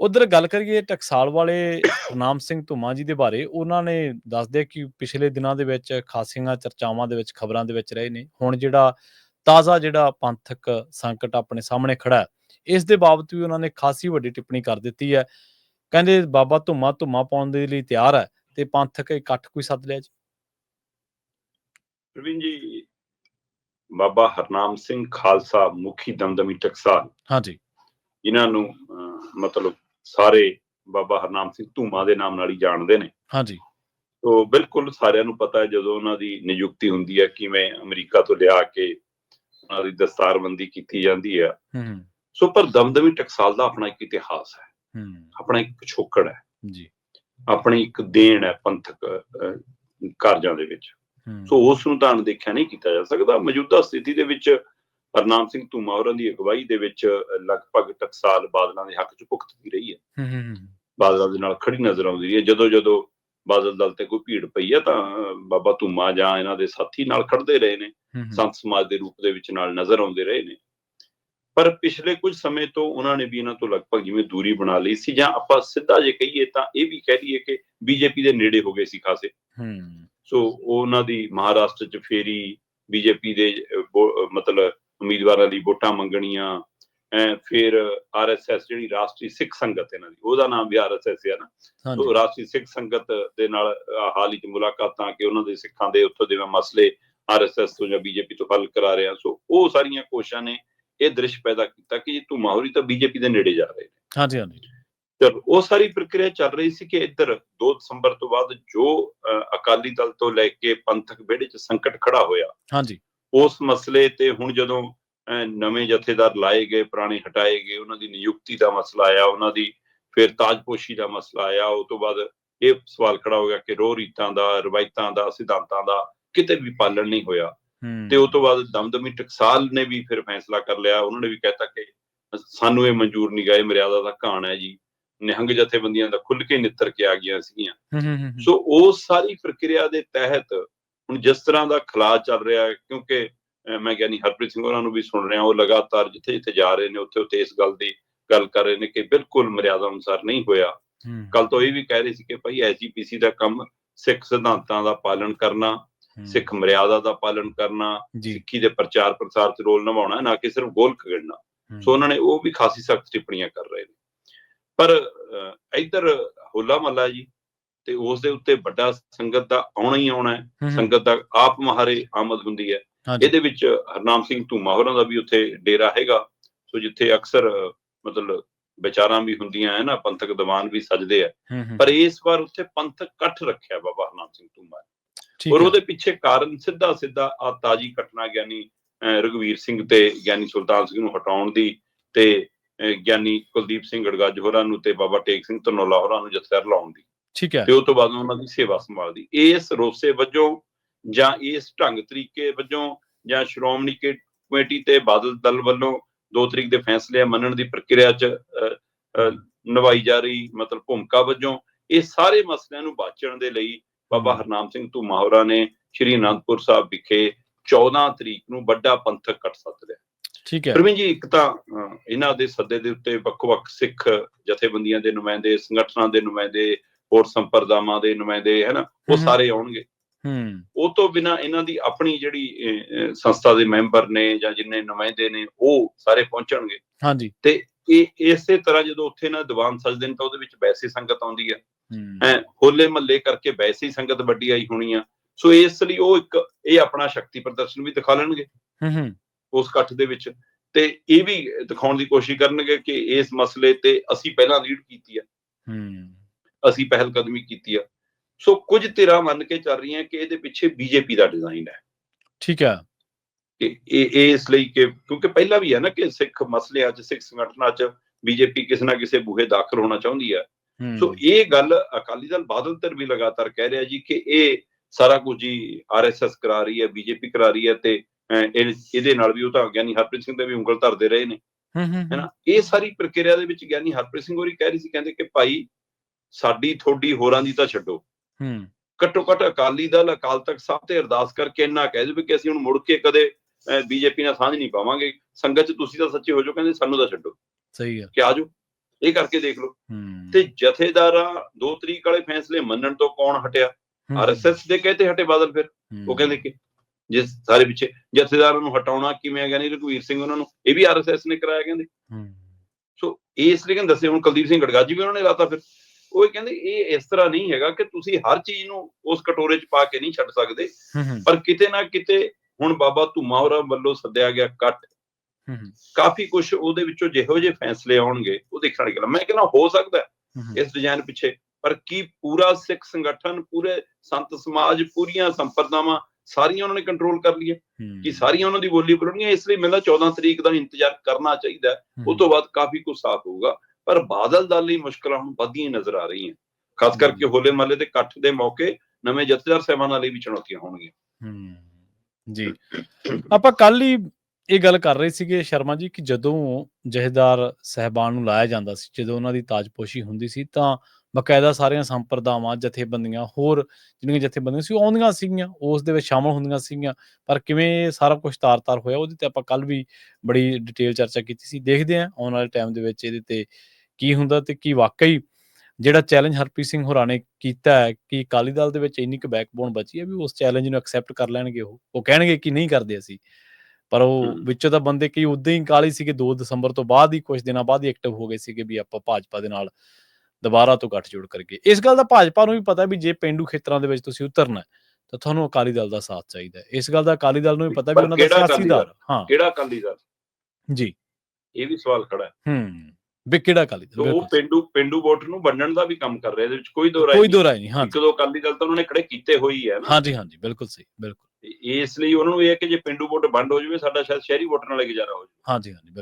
ਉਧਰ ਗੱਲ ਕਰੀਏ ਟਕਸਾਲ ਵਾਲੇ ਨਾਮ ਸਿੰਘ ਧੁਮਾ ਜੀ ਦੇ ਬਾਰੇ ਉਹਨਾਂ ਨੇ ਦੱਸਦੇ ਕਿ ਪਿਛਲੇ ਦਿਨਾਂ ਦੇ ਵਿੱਚ ਖਾਸੀਆਂ ਚਰਚਾਵਾਂ ਦੇ ਵਿੱਚ ਖਬਰਾਂ ਦੇ ਵਿੱਚ ਰਹੇ ਨੇ। ਹੁਣ ਜਿਹੜਾ ਤਾਜ਼ਾ ਜਿਹੜਾ ਪੰਥਕ ਸੰਕਟ ਆਪਣੇ ਸਾਹਮਣੇ ਖੜਾ ਹੈ ਇਸ ਦੇ ਬਾਬਤ ਵੀ ਉਹਨਾਂ ਨੇ ਖਾਸੀ ਵੱਡੀ ਟਿੱਪਣੀ ਕਰ ਦਿੱਤੀ ਹੈ। ਕਹਿੰਦੇ ਬਾਬਾ ਧੁਮਾ ਧੁਮਾ ਪਾਉਣ ਦੇ ਲਈ ਤਿਆਰ ਹੈ ਤੇ ਪੰਥਕ ਇਕੱਠ ਕੋਈ ਸੱਦ ਲਿਆ ਜੀ? ਪ੍ਰਵੀਨ ਜੀ ਬਾਬਾ ਹਰਨਾਮ ਸਿੰਘ ਖਾਲਸਾ ਮੁਖੀ ਦਮਦਮੀ ਟਕਸਾਲ ਹਾਂਜੀ। ਜਿਨ੍ਹਾਂ ਨੂੰ ਮਤਲਬ ਸਾਰੇ ਬਾਬਾ ਹਰਨਾਮ ਸਿੰਘ ਧੂਮਾ ਦੇ ਨਾਮ ਨਾਲ ਹੀ ਜਾਣਦੇ ਨੇ। ਹਾਂਜੀ। ਤੋ ਬਿਲਕੁਲ ਸਾਰਿਆਂ ਨੂੰ ਪਤਾ ਹੈ ਜਦੋਂ ਉਹਨਾਂ ਦੀ ਨਿਯੁਕਤੀ ਹੁੰਦੀ ਹੈ ਕਿਵੇਂ ਅਮਰੀਕਾ ਤੋਂ ਲਿਆ ਕੇ ਉਹਨਾਂ ਦੀ ਦਸਤਾਰਬੰਦੀ ਕੀਤੀ ਜਾਂਦੀ ਹੈ। ਹੂੰ। ਸੋ ਪਰ ਦਮਦਮੀ ਟਕਸਾਲ ਦਾ ਆਪਣਾ ਇੱਕ ਇਤਿਹਾਸ ਹੈ। ਹੂੰ। ਆਪਣਾ ਇੱਕ ਪਿਛੋਕੜ ਹੈ। ਜੀ। ਆਪਣੀ ਇੱਕ ਦੇਣ ਹੈ ਪੰਥਕ ਕਾਰਜਾਂ ਦੇ ਵਿੱਚ। ਸੋ ਉਸ ਨੂੰ ਤਾਂ ਅਣਦੇਖਿਆ ਨਹੀਂ ਕੀਤਾ ਜਾ ਸਕਦਾ। ਮੌਜੂਦਾ ਸਥਿਤੀ ਦੇ ਵਿੱਚ ਹਰਨਾਮ ਸਿੰਘ ਧੂਮਾ ਹੋਰਾਂ ਦੀ ਅਗਵਾਈ ਦੇ ਵਿੱਚ ਲਗਭਗ ਟਕਸਾਲ ਬਾਦਲਾਂ ਦੇ ਹੱਕ ਚ ਭੁਗਤਦੀ ਰਹੀ ਹੈ। ਹੂੰ ਬਾਦਲਾਂ ਦੇ ਨਾਲ ਖੜੀ ਨਜ਼ਰ ਆਉਂਦੀ ਹੈ। ਜਦੋਂ ਜਦੋਂ ਬਾਦਲ ਦਲ ਤੇ ਕੋਈ ਭੀੜ ਪਈ ਹੈ ਤਾਂ ਬਾਬਾ ਧੂਮਾ ਜਾਂ ਇਹਨਾਂ ਦੇ ਸਾਥੀ ਨਾਲ ਖੜਦੇ ਰਹੇ ਨੇ। ਸੰਤ ਸਮਾਜ ਦੇ ਰੂਪ ਦੇ ਵਿੱਚ ਨਾਲ ਨਜ਼ਰ ਆਉਂਦੇ ਰਹੇ ਨੇ। ਪਰ ਪਿਛਲੇ ਕੁਝ ਸਮੇਂ ਤੋਂ ਉਹਨਾਂ ਨੇ ਵੀ ਇਹਨਾਂ ਤੋਂ ਲਗਭਗ ਜਿਵੇਂ ਦੂਰੀ ਬਣਾ ਲਈ ਸੀ ਜਾਂ ਆਪਾਂ ਸਿੱਧਾ ਜੇ ਕਹੀਏ ਤਾਂ ਇਹ ਵੀ ਕਹਿ ਲਈਏ ਕਿ ਬੀਜੇਪੀ ਦੇ ਨੇੜੇ ਹੋ ਗਏ ਸੀ ਖਾਸੇ। ਹੂੰ। ਸੋ ਉਹ ਉਹਨਾਂ ਦੀ ਮਹਾਰਾਸ਼ਟਰ ਚ ਫੇਰੀ ਬੀਜੇਪੀ ਦੇ ਮਤਲਬ ਉਮੀਦਵਾਰਾਂ ਦੀ ਵੋਟਾਂ ਮੰਗਣੀਆਂ ਐ ਫਿਰ ਆਰਐਸਐਸ ਜਿਹੜੀ ਰਾਸ਼ਟਰੀ ਸਿੱਖ ਸੰਗਤ ਇਹਨਾਂ ਦੀ ਉਹਦਾ ਨਾਮ ਵੀ ਆਰਐਸਐਸ ਹੈ ਨਾ। ਸੋ ਰਾਸ਼ਟਰੀ ਸਿੱਖ ਸੰਗਤ ਦੇ ਨਾਲ ਹਾਲ ਹੀ ਚ ਮੁਲਾਕਾਤਾਂ ਕਿ ਉਹਨਾਂ ਦੇ ਸਿੱਖਾਂ ਦੇ ਉੱਥੋਂ ਦੇ ਮਸਲੇ ਆਰਐਸਐਸ ਤੋਂ ਜਾਂ ਬੀਜੇਪੀ ਤੋਂ ਹੱਲ ਕਰਾ ਰਿਹਾ ਸੋ ਉਹ ਸਾਰੀਆਂ ਕੋਸ਼ਿਸ਼ਾਂ ਨੇ ਇਹ ਦ੍ਰਿਸ਼ ਪੈਦਾ ਕੀਤਾ ਕਿ ਤੂੰ ਮਾਹੌਰੀ ਤਾਂ ਬੀਜੇਪੀ ਦੇ ਨੇੜੇ ਜਾ ਰਹੇ ਨੇ। ਹਾਂਜੀ ਹਾਂਜੀ। ਤੇ ਉਹ ਸਾਰੀ ਪ੍ਰਕਿਰਿਆ ਚੱਲ ਰਹੀ ਸੀ ਕਿ ਇੱਧਰ 2 ਦਸੰਬਰ ਤੋਂ ਬਾਅਦ ਜੋ ਅਕਾਲੀ ਦਲ ਤੋਂ ਲੈ ਕੇ ਪੰਥਕ ਵਿਹੜੇ 'ਚ ਸੰਕਟ ਖੜਾ ਹੋਇਆ ਹਾਂਜੀ। ਉਸ ਮਸਲੇ ਤੇ ਹੁਣ ਜਦੋਂ ਨਵੇਂ ਜਥੇਦਾਰ ਲਾਏ ਗਏ ਪੁਰਾਣੇ ਹਟਾਏ ਗਏ ਉਹਨਾਂ ਦੀ ਨਿਯੁਕਤੀ ਦਾ ਮਸਲਾ ਆਇਆ ਉਹਨਾਂ ਦੀ ਫਿਰ ਤਾਜਪੋਸ਼ੀ ਦਾ ਮਸਲਾ ਆਇਆ ਉਹ ਤੋਂ ਬਾਅਦ ਇਹ ਸਵਾਲ ਖੜਾ ਹੋ ਗਿਆ ਕਿ ਰੋਹ ਰੀਤਾਂ ਦਾ ਰਵਾਇਤਾਂ ਦਾ ਸਿਧਾਂਤਾਂ ਦਾ ਕਿਤੇ ਵੀ ਪਾਲਣ ਨਹੀਂ ਹੋਇਆ। ਤੇ ਉਹ ਤੋਂ ਬਾਅਦ ਦਮਦਮੀ ਟਕਸਾਲ ਨੇ ਵੀ ਫਿਰ ਫੈਸਲਾ ਕਰ ਲਿਆ ਉਹਨਾਂ ਨੇ ਵੀ ਕਹਿਤਾ ਕਿ ਸਾਨੂੰ ਇਹ ਮਨਜ਼ੂਰ ਨਹੀਂ ਗਏ ਮਰਿਆਦਾ ਦਾ ਘਾਣ ਹੈ ਜੀ। ਨਿਹੰਗ ਜਥੇਬੰਦੀਆਂ ਦਾ ਖੁੱਲ ਕੇ ਨਿੱਤਰ ਕੇ ਆ ਗਈਆਂ ਸੀਗੀਆਂ ਸੋ ਉਸ ਸਾਰੀ ਪ੍ਰਕਿਰਿਆ ਦੇ ਤਹਿਤ ਹੁਣ ਜਿਸ ਤਰ੍ਹਾਂ ਦਾ ਖਲਾ ਚੱਲ ਰਿਹਾ ਹੈ ਕਿਉਂਕਿ ਮੈਂ ਗਿਆਨੀ ਹਰਪ੍ਰੀਤ ਸਿੰਘ ਉਹਨਾਂ ਨੂੰ ਵੀ ਸੁਣ ਰਿਹਾ ਉਹ ਲਗਾਤਾਰ ਜਿੱਥੇ ਜਿੱਥੇ ਜਾ ਰਹੇ ਨੇ ਉੱਥੇ ਉੱਥੇ ਇਸ ਗੱਲ ਦੀ ਗੱਲ ਕਰ ਰਹੇ ਨੇ ਕਿ ਬਿਲਕੁਲ ਮਰਿਆਦਾ ਅਨੁਸਾਰ ਨਹੀਂ ਹੋਇਆ। ਕੱਲ ਤੋਂ ਇਹ ਵੀ ਕਹਿ ਰਹੇ ਸੀ ਕਿ ਭਾਈ ਐਸਜੀਪੀਸੀ ਦਾ ਕੰਮ ਸਿੱਖ ਸਿਧਾਂਤਾਂ ਦਾ ਪਾਲਣ ਕਰਨਾ ਸਿੱਖ ਮਰਿਆਦਾ ਦਾ ਪਾਲਣ ਕਰਨਾ ਸਿੱਖੀ ਦੇ ਪ੍ਰਚਾਰ ਪ੍ਰਸਾਰ 'ਚ ਰੋਲ ਨਿਭਾਉਣਾ ਨਾ ਕਿ ਸਿਰਫ ਗੋਲ ਖੇਡਣਾ। ਹੂੰ, ਸੋ ਉਹਨਾਂ ਨੇ ਉਹ ਵੀ ਖਾਸੀ ਸਖਤ ਟਿੱਪਣੀਆਂ ਕਰ ਰਹੇ ਨੇ। ਪਰ ਇੱਧਰ ਹੋਲਾ ਮਹੱਲਾ ਜੀ ਤੇ ਉਸ ਦੇ ਉੱਤੇ ਵੱਡਾ ਸੰਗਤ ਦਾ ਆਉਣਾ ਹੀ ਆਉਣਾ ਹੈ। ਸੰਗਤ ਦਾ ਆਪ ਮਹਾਰੇ ਆਮਦ ਹੁੰਦੀ ਹੈ। ਇਹਦੇ ਵਿੱਚ ਹਰਨਾਮ ਸਿੰਘ ਧੂਮਾ ਹੋਰਾਂ ਦਾ ਵੀ ਉੱਥੇ ਡੇਰਾ ਹੈਗਾ। ਸੋ ਜਿੱਥੇ ਅਕਸਰ ਮਤਲਬ ਵਿਚਾਰਾਂ ਵੀ ਹੁੰਦੀਆਂ ਹੈ ਨਾ ਪੰਥਕ ਦੀਵਾਨ ਵੀ ਸਜਦੇ ਆ। ਪਰ ਇਸ ਵਾਰ ਉੱਥੇ ਪੰਥਕ ਇਕੱਠ ਰੱਖਿਆ ਬਾਬਾ ਹਰਨਾਮ ਸਿੰਘ ਧੂਮਾ ਔਰ। ਉਹਦੇ ਪਿੱਛੇ ਕਾਰਨ ਸਿੱਧਾ ਸਿੱਧਾ ਆ ਤਾਜੀ ਘਟਨਾ ਗਿਆਨੀ ਅਹ, ਰਘਵੀਰ ਸਿੰਘ ਤੇ ਗਿਆਨੀ ਸੁਲਤਾਨ ਸਿੰਘ ਨੂੰ ਹਟਾਉਣ ਦੀ ਤੇ ਗਿਆਨੀ ਕੁਲਦੀਪ ਸਿੰਘ ਗੜਗੱਜ ਹੋਰਾਂ ਨੂੰ ਤੇ ਬਾਬਾ ਟੇਕ ਸਿੰਘ ਧਨੌਲਾ ਹੋਰਾਂ ਨੂੰ ਜਥੇਦਾਰ ਲਾਉਣ ਦੀ। ਠੀਕ ਹੈ। ਤੇ ਉਹ ਤੋਂ ਬਾਅਦ ਉਹਨਾਂ ਦੀ ਸੇਵਾ ਸੰਭਾਲਦੀ। ਇਸ ਰੋਸੇ ਵਜੋਂ ਜਾਂ ਇਸ ਢੰਗ ਤਰੀਕੇ ਵਜੋਂ ਜਾਂ ਸ਼੍ਰੋਮਣੀ ਕਮੇਟੀ ਤੇ ਬਾਦਲ ਦਲ ਵੱਲੋਂ 2 ਤਰੀਕ ਦੇ ਫੈਸਲੇ ਮੰਨਣ ਦੀ ਪ੍ਰਕਿਰਿਆ 'ਚ ਨਿਭਾਈ ਜਾ ਰਹੀ ਮਤਲਬ ਭੂਮਿਕਾ ਵਜੋਂ ਇਹ ਸਾਰੇ ਮਸਲਿਆਂ ਨੂੰ ਬਾਚਣ ਦੇ ਲਈ ਬਾਬਾ ਹਰਨਾਮ ਸਿੰਘ ਧੂਮਾ ਹੋਰਾਂ ਨੇ ਸ਼੍ਰੀ ਅਨੰਦਪੁਰ ਸਾਹਿਬ ਵਿਖੇ 14 ਤਰੀਕ ਨੂੰ ਵੱਡਾ ਪੰਥਕ ਇਕੱਠ ਸੱਦ ਲਿਆ। ਠੀਕ ਹੈ। ਪ੍ਰਵੀਨ ਜੀ ਇੱਕ ਤਾਂ ਇਹਨਾਂ ਦੇ ਸੱਦੇ ਦੇ ਉੱਤੇ ਵੱਖ-ਵੱਖ ਸਿੱਖ ਜਥੇਬੰਦੀਆਂ ਦੇ ਨੁਮਾਇੰਦੇ ਸੰਗਠਨਾਂ ਦੇ ਨੁਮਾਇੰਦੇ ਹੋਰ ਸੰਪਰਦਾਵਾਂ ਦੇ ਨੁਮਾਇੰਦੇ ਹੈ ਨਾ ਉਹ। ਸਾਰੇ ਆਉਣਗੇ। ਹੂੰ। ਉਹ ਤੋਂ ਬਿਨਾ ਇਹਨਾਂ ਦੀ ਆਪਣੀ ਜਿਹੜੀ ਸੰਸਥਾ ਦੇ ਮੈਂਬਰ ਨੇ ਜਾਂ ਜਿੰਨੇ ਨੁਮਾਇੰਦੇ ਨੇ ਉਹ ਸਾਰੇ ਪਹੁੰਚਣਗੇ। ਹਾਂਜੀ। ਤੇ ਇਹ ਇਸੇ ਤਰ੍ਹਾਂ ਜਦੋਂ ਉੱਥੇ ਨਾ ਦੀਵਾਨ ਸਜਦੇ ਨੇ ਤਾਂ ਉਹਦੇ ਵਿੱਚ ਵੈਸੇ ਸੰਗਤ ਆਉਂਦੀ ਹੈ। ਹੂੰ ਹੋਲੇ ਮਹੱਲੇ ਕਰਕੇ ਵੈਸੇ ਹੀ ਸੰਗਤ ਵੱਡੀ ਆਈ ਹੋਣੀ ਆ। ਸੋ ਇਸ ਲਈ ਉਹ ਇੱਕ ਇਹ ਆਪਣਾ ਸ਼ਕਤੀ ਪ੍ਰਦਰਸ਼ਨ ਵੀ ਦਿਖਾ ਲੈਣਗੇ। ਹੂੰ ਹੂੰ। ਉਸ ਇਕੱਠ ਦੇ ਵਿੱਚ। ਤੇ ਇਹ ਵੀ ਦਿਖਾਉਣ ਦੀ ਕੋਸ਼ਿਸ਼ ਕਰਨਗੇ ਕਿ ਇਸ ਮਸਲੇ ਤੇ ਅਸੀਂ ਪਹਿਲਾਂ ਲੀਡ ਕੀਤੀ ਆ। ਹੂੰ। ਅਸੀਂ ਪਹਿਲ ਕਦਮੀ ਕੀਤੀ ਆ। ਸੋ ਕੁਝ ਧਿਰਾਂ ਮੰਨ ਕੇ ਚੱਲ ਰਹੀਆਂ ਕਿ ਇਹਦੇ ਪਿੱਛੇ ਬੀਜੇਪੀ ਦਾ ਡਿਜ਼ਾਈਨ ਹੈ। ਠੀਕ ਹੈ। ਕਿ ਇਹ ਇਸ ਲਈ ਕਿ ਕਿਉਂਕਿ ਪਹਿਲਾਂ ਵੀ ਹੈ ਨਾ ਕਿ ਸਿੱਖ ਮਸਲਿਆਂ 'ਚ ਸਿੱਖ ਸੰਗਠਨਾਂ 'ਚ ਬੀਜੇਪੀ ਕਿਸੇ ਨਾ ਕਿਸੇ ਬੂਹੇ ਦਾਖਲ ਹੋਣਾ ਚਾਹੁੰਦੀ ਹੈ। ਸੋ ਇਹ ਗੱਲ ਅਕਾਲੀ ਦਲ ਬਾਦਲ ਧਿਰ ਵੀ ਲਗਾਤਾਰ ਕਹਿ ਰਿਹਾ ਜੀ ਕਿ ਇਹ ਸਾਰਾ ਕੁਝ ਹੀ ਆਰਐਸਐਸ ਕਰਾ ਰਹੀ ਹੈ ਬੀਜੇਪੀ ਕਰਾ ਰਹੀ ਹੈ ਤੇ ਇਹਦੇ ਨਾਲ ਵੀ ਉਹ ਤਾਂ ਗਿਆਨੀ ਹਰਪ੍ਰੀਤ ਸਿੰਘ ਤੇ ਵੀ ਉਂਗਲ ਧਰਦੇ ਰਹੇ ਨੇ। ਹੈਨਾ ਇਹ ਸਾਰੀ ਪ੍ਰਕਿਰਿਆ ਦੇ ਵਿੱਚ ਗਿਆਨੀ ਹਰਪ੍ਰੀਤ ਸਿੰਘ ਹੋਰੀ ਕਹਿ ਰਹੀ ਸੀ ਕਹਿੰਦੇ ਕਿ ਭਾਈ ਸਾਡੀ ਥੋੜੀ ਹੋਰਾਂ ਦੀ ਤਾਂ ਛੱਡੋ। ਹੂੰ। ਘੱਟੋ ਘੱਟ ਅਕਾਲੀ ਦਲ ਅਕਾਲ ਤਖਤ ਸਾਹਿਬ ਤੇ ਅਰਦਾਸ ਕਰਕੇ ਇੰਨਾ ਕਹਿ ਦੇਵੇ ਕਿ ਅਸੀਂ ਹੁਣ ਮੁੜ ਕੇ ਕਦੇ ਬੀਜੇਪੀ ਨਾਲ ਸਾਂਝ ਨਹੀਂ ਪਾਵਾਂਗੇ। ਸੰਗਤ ਚ ਤੁਸੀਂ ਤਾਂ ਸੱਚੇ ਹੋ ਜਾਓ ਕਹਿੰਦੇ ਸਾਨੂੰ ਤਾਂ ਛੱਡੋ। ਸਹੀ ਹੈ ਕਿ ਆਜੋ ਇਹ ਕਰਕੇ ਦੇਖ ਲਓ। ਤੇ ਜਥੇਦਾਰਾਂ 2 ਤਰੀਕ ਵਾਲੇ ਫੈਸਲੇ ਮੰਨਣ ਤੋਂ ਕੌਣ ਹਟਿਆ? ਆਰਐਸਐਸ ਦੇ ਕਹਤੇ ਹਟੇ ਬਾਦਲ ਫਿਰ। ਉਹ ਕਹਿੰਦੇ ਕਿ ਜਿਸ ਸਾਰੇ ਪਿੱਛੇ ਜਥੇਦਾਰਾਂ ਨੂੰ ਹਟਾਉਣਾ ਕਿਵੇਂ ਹੈਗਾ ਨਹੀਂ ਰਘਵੀਰ ਸਿੰਘ ਉਹਨਾਂ ਨੂੰ ਇਹ ਵੀ ਆਰਐਸਐਸ ਨੇ ਕਰਾਇਆ ਕਹਿੰਦੇ। ਸੋ ਇਸ ਲਈ ਕਹਿੰਦੇ ਦੱਸੇ ਹੁਣ ਕੁਲਦੀਪ ਸਿੰਘ ਗੜਗਾਜੀ ਵੀ ਉਹਨਾਂ ਨੇ ਲਾਤਾ ਫਿਰ। ਉਹ ਕਹਿੰਦੇ ਇਹ ਇਸ ਤਰ੍ਹਾਂ ਨਹੀਂ ਹੈਗਾ ਕਿ ਤੁਸੀਂ ਹਰ ਚੀਜ਼ ਨੂੰ ਉਸ ਕਟੋਰੇ 'ਚ ਪਾ ਕੇ ਨਹੀਂ ਛੱਡ ਸਕਦੇ। ਪਰ ਕਿਤੇ ਨਾ ਕਿਤੇ ਹੁਣ ਬਾਬਾ ਧੁਮਾ ਹੋਰਾਂ ਵੱਲੋਂ ਸੱਦਿਆ ਗਿਆ ਕੱਟ। ਕਾਫੀ ਕੁਝ ਉਹਦੇ ਵਿੱਚੋਂ ਜਿਹੋ ਜਿਹੇ ਫੈਸਲੇ ਆਉਣਗੇ ਉਹ ਦੇਖਣ ਵਾਲੀ ਗੱਲ ਆ। ਮੈਂ ਕਹਿੰਦਾ ਹੋ ਸਕਦਾ ਇਸ ਡਿਜ਼ਾਈਨ ਪਿੱਛੇ ਪਰ ਕੀ ਪੂਰਾ ਸਿੱਖ ਸੰਗਠਨ ਪੂਰੇ ਸੰਤ ਸਮਾਜ ਪੂਰੀਆਂ ਸੰਪਰਦਾਵਾਂ ਸਾਰੀਆਂ ਉਹਨਾਂ ਨੇ ਕੰਟਰੋਲ ਕਰ ਲਈਆਂ? ਕਿ ਸਾਰੀਆਂ ਉਹਨਾਂ ਦੀ ਬੋਲੀ ਬੋਲਣਗੀਆਂ ਇਸ ਲਈ ਮੈਨੂੰ ਲੱਗਦਾ 14 ਤਰੀਕ ਦਾ ਇੰਤਜ਼ਾਰ ਕਰਨਾ ਚਾਹੀਦਾ। ਉਸ ਤੋਂ ਬਾਅਦ ਕਾਫੀ ਕੁਝ ਸਾਫ਼ ਹੋਊਗਾ। ਪਰ ਬਾਦਲ ਦਲ ਲਈ ਮੁਸ਼ਕਲਾਂ ਹੁਣ ਵੱਧਦੀਆਂ ਨਜ਼ਰ ਆ ਰਹੀਆਂ। ਖਾਸ ਕਰਕੇ ਹੋਲੇ ਮਹੱਲੇ ਦੇ ਇਕੱਠ ਦੇ ਮੌਕੇ ਨਵੇਂ ਜਥੇਦਾਰ ਸਾਹਿਬਾਨਾਂ ਲਈ ਵੀ ਚੁਣੌਤੀਆਂ ਹੋਣਗੀਆਂ। ਹੂੰ ਜੀ। ਆਪਾਂ ਕੱਲ ਹੀ ਇਹ ਗੱਲ ਕਰ ਰਹੇ ਸੀਗੇ ਸ਼ਰਮਾ ਜੀ ਕਿ ਜਦੋਂ ਜਹੇਦਾਰ ਸਹਿਬਾਨ ਨੂੰ ਲਾਇਆ ਜਾਂਦਾ ਸੀ ਜਦੋਂ ਉਹਨਾਂ ਦੀ ਤਾਜਪੋਸ਼ੀ ਹੁੰਦੀ ਸੀ ਤਾਂ ਬਕਾਇਦਾ ਸਾਰੀਆਂ ਸੰਪਰਦਾਵਾਂ ਜਥੇਬੰਦੀਆਂ ਹੋਰ ਜਿਹੜੀਆਂ ਜਥੇਬੰਦੀਆਂ ਸੀ ਉਹ ਆਉਂਦੀਆਂ ਸੀਗੀਆਂ ਉਸ ਦੇ ਵਿੱਚ ਸ਼ਾਮਲ ਹੁੰਦੀਆਂ ਸੀਗੀਆਂ। ਪਰ ਕਿਵੇਂ ਸਾਰਾ ਕੁਝ ਤਾਰ-ਤਾਰ ਹੋਇਆ ਉਹਦੇ ਤੇ ਆਪਾਂ ਕੱਲ ਵੀ ਬੜੀ ਡਿਟੇਲ ਚਰਚਾ ਕੀਤੀ ਸੀ। ਦੇਖਦੇ ਹਾਂ ਆਉਣ ਵਾਲੇ ਟਾਈਮ ਦੇ ਵਿੱਚ ਇਹਦੇ ਤੇ ਕੀ ਹੁੰਦਾ ਤੇ ਕੀ ਵਾਕਈ ਜਿਹੜਾ ਚੈਲੰਜ ਹਰਪ੍ਰੀਤ ਸਿੰਘ ਹੋਰਾਂ ਨੇ ਕੀਤਾ ਹੈ ਕਿ ਅਕਾਲੀ ਦਲ ਦੇ ਵਿੱਚ ਇੰਨੀ ਕੁ ਬੈਕਬੋਨ ਬਚੀ ਹੈ ਵੀ ਉਸ ਚੈਲੰਜ ਨੂੰ ਐਕਸੈਪਟ ਕਰ ਲੈਣਗੇ ਉਹ ਉਹ ਕਹਿਣਗੇ ਕਿ ਨਹੀਂ ਕਰਦੇ ਅਸੀਂ। ਪਰ ਉਹ। ਵਿੱਚੋਂ ਤਾਂ ਬੰਦੇ ਕਈ ਉਦਾਂ ਹੀ ਕਾਲੀ ਸੀਗੇ 2 ਦਸੰਬਰ ਤੋਂ ਬਾਅਦ ਹੀ ਕੁਝ ਦਿਨਾਂ ਬਾਅਦ ਹੀ ਐਕਟਿਵ ਹੋ ਗਏ ਸੀਗੇ ਵੀ ਆਪਾਂ ਭਾਜਪਾ ਦੇ ਨਾਲ ਦੁਬਾਰਾ ਤੋਂ ਗੱਠਜੋੜ ਕਰਗੇ ਇਸ ਗੱਲ ਦਾ ਭਾਜਪਾ ਨੂੰ ਵੀ ਪਤਾ ਵੀ ਜੇ ਪਿੰਡੂ ਖੇਤਰਾਂ ਦੇ ਵਿੱਚ ਤੁਸੀਂ ਉਤਰਨਾ ਤਾਂ ਤੁਹਾਨੂੰ ਅਕਾਲੀ ਦਲ ਦਾ ਸਾਥ ਚਾਹੀਦਾ ਇਸ ਗੱਲ ਦਾ ਅਕਾਲੀ ਦਲ ਨੂੰ ਵੀ ਪਤਾ ਵੀ ਉਹਨਾਂ ਦਾ ਅਕਾਲੀ ਸਿਆਸੀਦਾਰ ਹਾਂ। ਕਿਹੜਾ ਅਕਾਲੀ ਦਲ? ਜੀ। ਇਹ ਵੀ ਸਵਾਲ ਖੜਾ ਹੈ। ਹੂੰ। ਵੀ ਕਿਹੜਾ ਅਕਾਲੀ ਦਲ? ਉਹ ਪਿੰਡੂ ਪਿੰਡੂ ਵੋਟ ਨੂੰ ਵੰਡਣ ਦਾ ਵੀ ਕੰਮ ਕਰ ਰਿਹਾ ਇਹਦੇ ਵਿੱਚ ਕੋਈ ਦੋ ਰਾਏ ਕੋਈ ਨਹੀਂ। ਦੋ ਰਾਏ ਨਹੀਂ ਹਾਂ ਇੱਕ ਦੋ ਅਕਾਲੀ ਦਲ ਤਾਂ ਉਹਨਾਂ ਨੇ ਖੜੇ ਕੀਤੇ ਹੋਈ ਹੈ ਨਾ। ਹਾਂਜੀ ਹਾਂਜੀ ਬਿਲਕੁਲ ਸਹੀ ਬਿਲਕੁਲ। ਇਸ ਲਈ ਉਹਨਾਂ ਨੂੰ ਇਹ ਹੈ ਕਿ ਜੇ ਪਿੰਡੂ ਵੋਟ ਵੰਡ ਹੋ ਜਾਵੇ ਸਾਡਾ ਸ਼ਾਇਦ ਸ਼ਹਿਰੀ ਵੋਟਰ ਨਾਲ ਗੁਜ਼ਾਰਾ ਹੋ ਜਾਵੇ। ਹਾਂਜੀ ਹਾਂਜੀ ਬਿਲਕੁਲ।